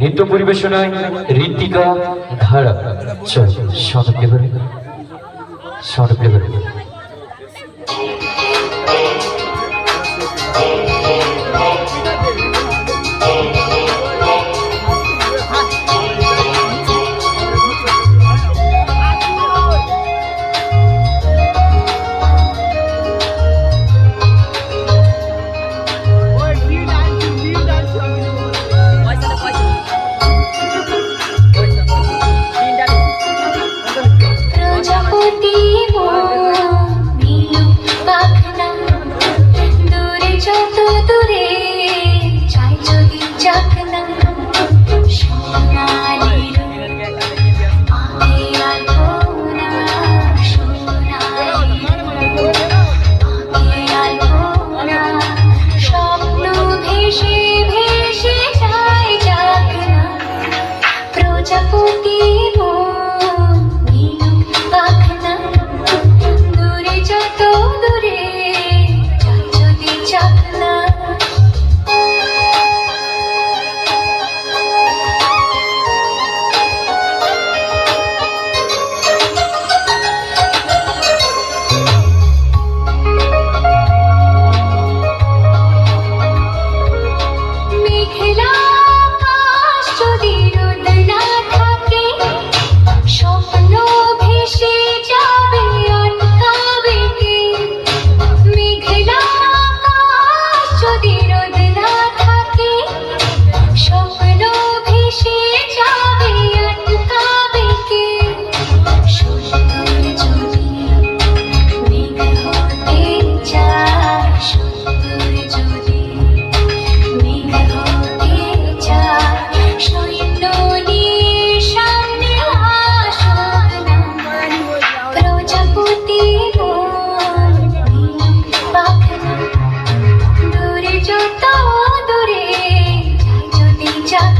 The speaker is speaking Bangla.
নৃত্য পরিবেশনায় ঋতিকা ধারা। চল শর্ট ফ্লেভারে চাকরি chat.